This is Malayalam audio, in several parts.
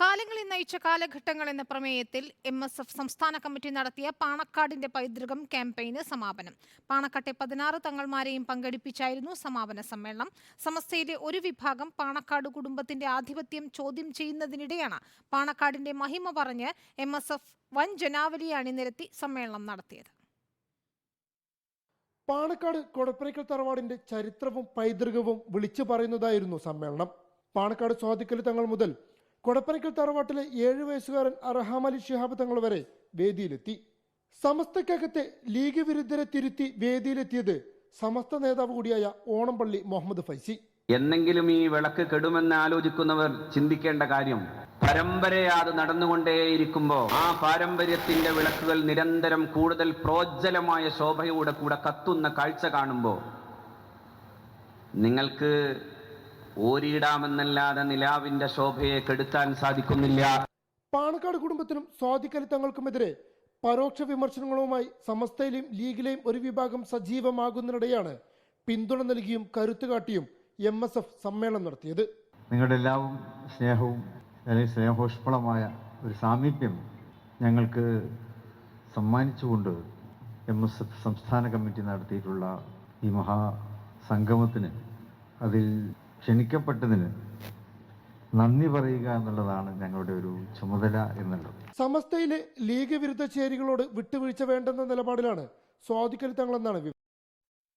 കാലങ്ങളിൽ നയിച്ച കാലഘട്ടങ്ങൾ എന്ന പ്രമേയത്തിൽ എം എസ് എഫ് സംസ്ഥാന കമ്മിറ്റി നടത്തിയ പാണക്കാടിന്റെ പൈതൃകം ക്യാമ്പയിന് സമാപനം. പാണക്കാട്ടെ പതിനാറ് തങ്ങൾമാരെയും പങ്കെടുപ്പിച്ചായിരുന്നു സമാപന സമ്മേളനം. സമസ്തയിലെ ഒരു വിഭാഗം പാണക്കാട് കുടുംബത്തിന്റെ ആധിപത്യം ചോദ്യം ചെയ്യുന്നതിനിടെയാണ് പാണക്കാടിന്റെ മഹിമ പറഞ്ഞ് എം എസ് എഫ് വൻ ജനാവലി അണിനിരത്തി സമ്മേളനം നടത്തിയത്. പാണക്കാട് കൊടപ്പനയ്ക്കൽ തറവാടിന്റെ ചരിത്രവും പൈതൃകവും വിളിച്ചു പറയുന്നതായിരുന്നു സമ്മേളനം. പാണക്കാട് സ്വാതിക്കൽ തങ്ങൾ മുതൽ കൊടപ്പനയ്ക്കൽ തറവാട്ടിലെ ഏഴു വയസ്സുകാരൻ അർഹാം അലി ഷിഹാബ് തങ്ങൾ വരെ വേദിയിലെത്തി. സമസ്തക്കകത്തെ ലീഗ് വിരുദ്ധരെ തിരുത്തി വേദിയിലെത്തിയത് സമസ്ത നേതാവ് കൂടിയായ ഓണംപള്ളി മുഹമ്മദ് ഫൈസി. എന്നെങ്കിലും ഈ വിളക്ക് കെടുമെന്ന് ആലോചിക്കുന്നവർ ചിന്തിക്കേണ്ട കാര്യം പരമ്പരയാത് നടന്നുകൊണ്ടേയിരിക്കുമ്പോൾ ആ പാരമ്പര്യത്തിന്റെ വിളക്കുകൾ നിരന്തരം കൂടുതൽ പ്രോജ്വലമായ ശോഭയോടെ കൂടെ കത്തുന്ന കാഴ്ച കാണുമ്പോൾ നിങ്ങൾക്ക് ഓരിയിടാമെന്നല്ലാതെ നിലാവിന്റെ ശോഭയെ കെടുത്താൻ സാധിക്കുന്നില്ല. പാണക്കാട് കുടുംബത്തിനും സ്വാതിക്കൽ തങ്ങൾക്കുമെതിരെ പരോക്ഷ വിമർശനങ്ങളുമായി സമസ്തയിലെയും ലീഗിലെയും ഒരു വിഭാഗം സജീവമാകുന്നതിനിടെയാണ് പിന്തുണ നൽകിയും കരുത്തു കാട്ടിയും എം എസ് എഫ് സമ്മേളനം നടത്തിയത്. നിങ്ങളുടെ എല്ലാവരും സ്നേഹവും അല്ലെങ്കിൽ സ്നേഹോഷ്മളമായ ഒരു സാമീപ്യം ഞങ്ങൾക്ക് സമ്മാനിച്ചുകൊണ്ട് എം എസ് എഫ് സംസ്ഥാന കമ്മിറ്റി നടത്തിയിട്ടുള്ള ഈ മഹാസംഗമത്തിന് അതിൽ ക്ഷണിക്കപ്പെട്ടതിന് നന്ദി പറയുക എന്നുള്ളതാണ് ഞങ്ങളുടെ ഒരു ചുമതല എന്നുള്ളത്. സമസ്തയിലെ ലീഗ് വിരുദ്ധ ചേരികളോട് വിട്ടുവീഴ്ച വേണ്ടെന്ന നിലപാടിലാണ് സ്വാധിക്കൽ തങ്ങളെന്നാണ്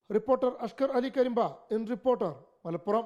reporter Ashkar Ali Karimba in reporter Malappuram.